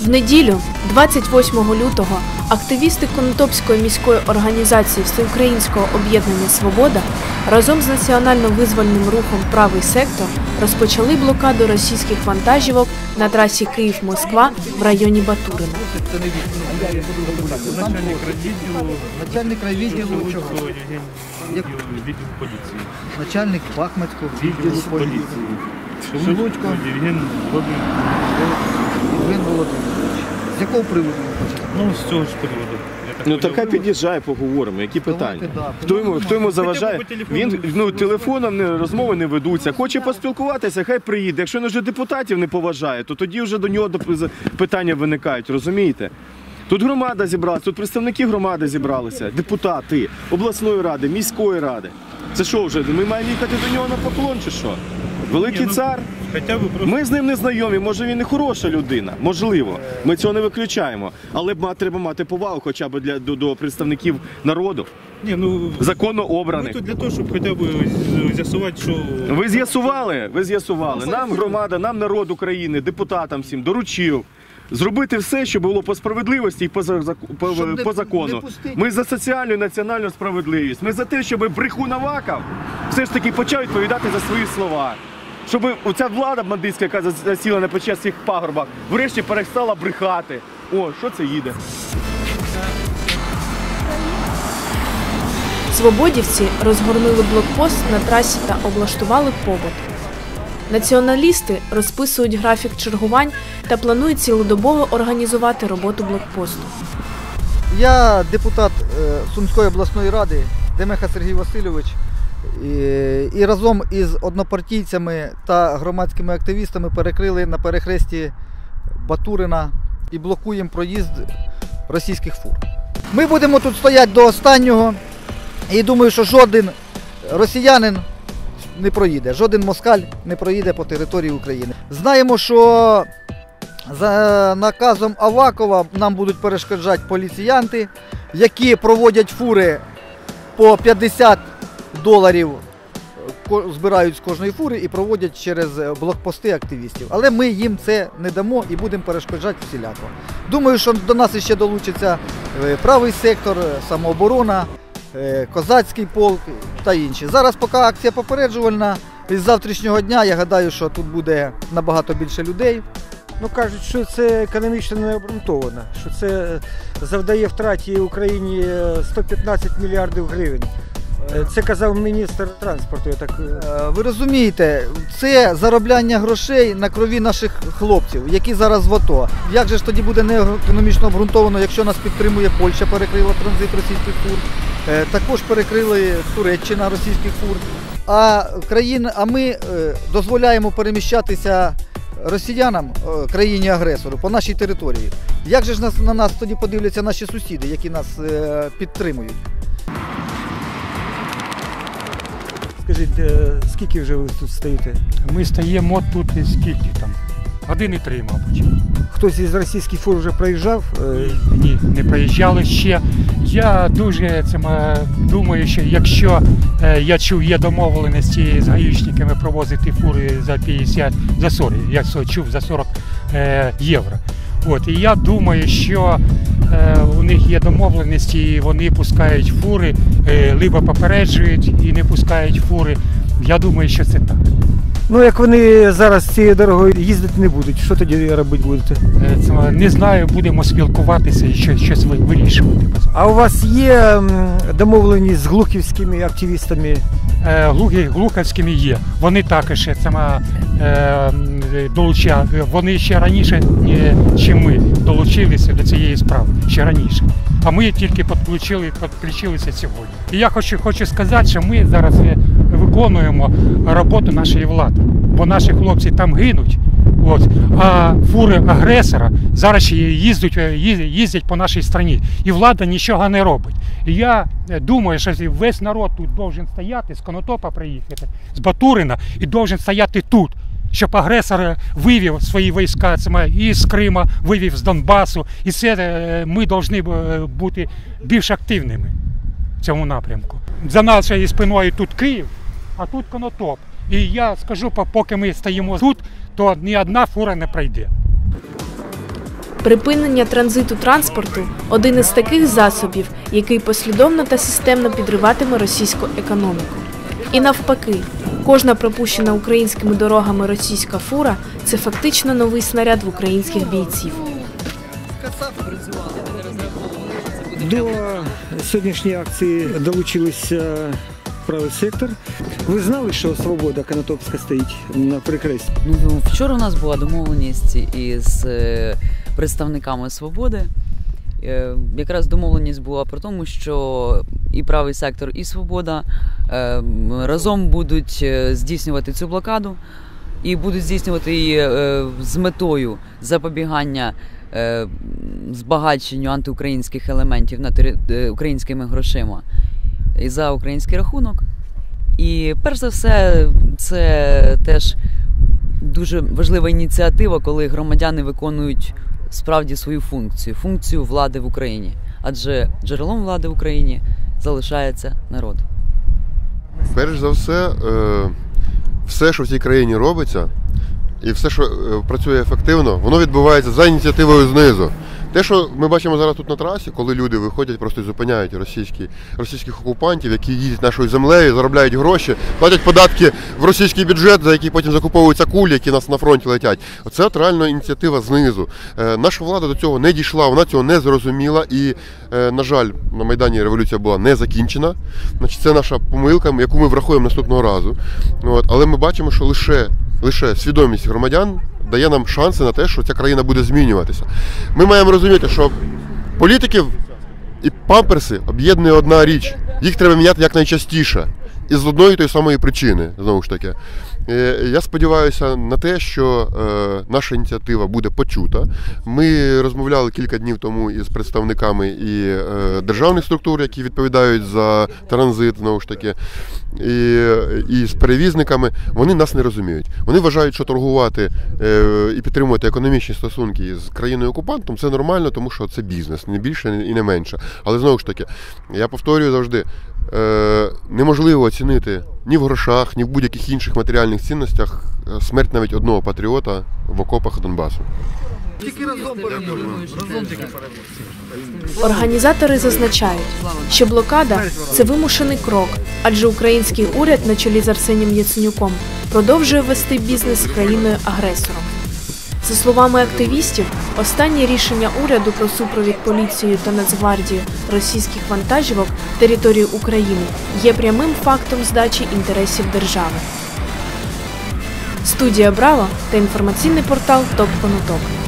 В неділю, 28 лютого, активісти Конотопської міської організації Всеукраїнського об'єднання Свобода разом з національно-визвольним рухом Правий сектор розпочали блокаду російських вантажівок на трасі Київ-Москва в районі Батурина. Начальник відділу Начальник поліції. Начальник Бахмацького Відділ відділу поліції. поліції. Шелудько Євген Володимирович. Євген Володимирович. З якого приводу ви хочете? Ну, з цього ж приводу. Я так Ну поняв. така під'їжджає, поговоримо. Які Давайте, питання? да. Хто йому хто йому заважає? по телефону. Він ну телефоном не розмови не ведуться. Хоче поспілкуватися, хай приїде. Якщо він вже депутатів не поважає, то тоді вже до нього доп- питання виникають. Розумієте? Тут громада зібралася, тут представники громади зібралися, депутати обласної ради, міської ради. Це що вже? Ми маємо їхати до нього на поклон чи що? Великий ну, цар. Хоча ви просто Ми з ним не знайомі, може він і хороша людина, можливо. Ми цього не виключаємо. Але ма- треба мати повагу хоча б для до, до представників народу, Ні, ну законно ми обраних. тут для того, щоб хоча б з- з'ясувати, що Ви з'ясували, ви з'ясували. Нам громада, нам народ України, депутатам всім доручив. Зробити все, що було по справедливості і по, за- зак- по, Щоб не- по не закону. пустити. Ми за соціальну і національну справедливість. Ми за те, щоб бреху навакав, все ж таки почав відповідати за свої слова. Щоб оця влада бандитська, яка зас- засіла на почесних пагорбах, врешті перестала брехати. О, що це їде? Свободівці розгорнули блокпост на трасі та облаштували побут. Націоналісти розписують графік чергувань та планують цілодобово організувати роботу блокпосту. Я депутат е, Сумської обласної ради Демеха Сергій Васильович. І, разом із однопартійцями та громадськими активістами перекрили на перехресті Батурина і блокуємо проїзд російських фур. Ми будемо тут стояти до останнього. І думаю, що жоден росіянин не проїде, жоден москаль не проїде по території України. Знаємо, що за наказом Авакова нам будуть перешкоджати поліціянти, які проводять фури по 50 доларів, збирають з кожної фури і проводять через е, блокпости активістів. Але ми їм це не дамо і будемо перешкоджати всіляко. Думаю, що до нас ще долучиться е, правий сектор, е, самооборона, е, козацький полк та інші. Зараз поки акція попереджувальна. Із завтрашнього дня я гадаю, що тут буде набагато більше людей. Ну кажуть, що це економічно не обґрунтовано, що це завдає втраті Україні е, 115 мільярдів гривень. Е, Це казав міністр транспорту. Я так е, Е, Ви розумієте, це заробляння грошей на крові наших хлопців, які зараз в АТО. Як же ж тоді буде не економічно обґрунтовано, якщо нас підтримує Польща, перекрила транзит російських фур, також перекрили Туреччина російських фур. А країн, а ми дозволяємо переміщатися росіянам, країні-агресору по нашій території. Як же ж нас на нас тоді подивляться наші сусіди, які нас підтримують? Скажіть, е, скільки вже ви тут стоїте? Ми стаємо тут і скільки там? Години три, мабуть. Хтось із російських фур вже проїжджав? Е, Ні, не проїжджали ще. Я дуже цим, е, думаю, що якщо е, я чув, є домовленості з гаїчниками провозити фури за 50, за 40, я чув за 40 е, євро. От, і я думаю, що у них є домовленості, і вони пускають фури, е, либо попереджують і не пускають фури. Я думаю, що це так. Ну як вони зараз цією дорогою їздити не будуть, що тоді робити будете? Е, це, Не знаю, будемо спілкуватися і щось, щось вирішувати. А у вас є домовленість з глухівськими активістами? Е, Глухи, Глухівськими є. Вони також е, сама е, долуча, вони ще раніше, ніж ми долучилися до справи, ще раніше. А ми тільки підключили, підключилися сьогодні. І я хочу, хочу сказати, що ми зараз виконуємо роботу нашої влади, бо наші хлопці там гинуть. От. А фури агресора зараз їздять, е, їздять по нашій країні. І влада нічого не робить. І я е, думаю, що весь народ тут должен стояти, з Конотопа приїхати, з Батурина, і должен стояти тут. Щоб агресор е, вивів свої війська і з Крима, вивів з Донбасу. І це е, ми повинні бути більш активними в цьому напрямку. За нашою спиною тут Київ, а тут Конотоп. І я скажу, поки ми стоїмо тут, то ні одна фура не пройде. Припинення транзиту транспорту один із таких засобів, який послідовно та системно підриватиме російську економіку. І навпаки, кожна пропущена українськими дорогами російська фура це фактично новий снаряд в українських бійців. До сьогоднішньої акції долучилися правий сектор. Ви знали, що свобода Конотопська стоїть на перекресті? Ну, вчора у нас була домовленість із е, представниками свободи. Е, Якраз домовленість була про тому, що і правий сектор, і свобода е, разом будуть е, здійснювати цю блокаду і будуть здійснювати її з метою запобігання збагаченню антиукраїнських елементів на тери- українськими грошима і за український рахунок. І перш за все, це теж дуже важлива ініціатива, коли громадяни виконують справді свою функцію функцію влади в Україні. Адже джерелом влади в Україні залишається народ. Перш за все, е, все, що в цій країні робиться, і все, що е, працює ефективно, воно відбувається за ініціативою знизу. Те, що ми бачимо зараз тут на трасі, коли люди виходять, просто і зупиняють російські, російських окупантів, які їздять нашою землею, заробляють гроші, платять податки в російський бюджет, за які потім закуповуються кулі, які нас на фронті летять. Оце от реально ініціатива знизу. Е, наша влада до цього не дійшла, вона цього не зрозуміла. І, е, на жаль, на Майдані революція була не закінчена. Значить, це наша помилка, яку ми врахуємо наступного разу. От, але ми бачимо, що лише, лише свідомість громадян дає нам шанси на те, що ця країна буде змінюватися. Ми маємо розуміти, що політиків і памперси об'єднує одна річ. Їх треба міняти якнайчастіше. І з одної тої самої причини, знову ж таки. Е, Я сподіваюся на те, що е, наша ініціатива буде почута. Ми розмовляли кілька днів тому із представниками і е, державних структур, які відповідають за транзит, знову ж таки, і, і з перевізниками. Вони нас не розуміють. Вони вважають, що торгувати і підтримувати економічні стосунки з країною окупантом це нормально, тому що це бізнес, не більше і не менше. Але знову ж таки, я повторюю завжди. Е, неможливо оцінити ні в грошах, ні в будь-яких інших матеріальних цінностях е, смерть навіть одного патріота в окопах Донбасу. Тільки разом переможемо. Разом тільки переможемо. Організатори зазначають, що блокада це вимушений крок, адже український уряд на чолі з Арсенієм Яценюком продовжує вести бізнес з країною-агресором. За словами активістів, останнє рішення уряду про супровід поліцією та Нацгвардії російських вантажівок території України є прямим фактом здачі інтересів держави. Студія Браво та інформаційний портал Топ Конотоп.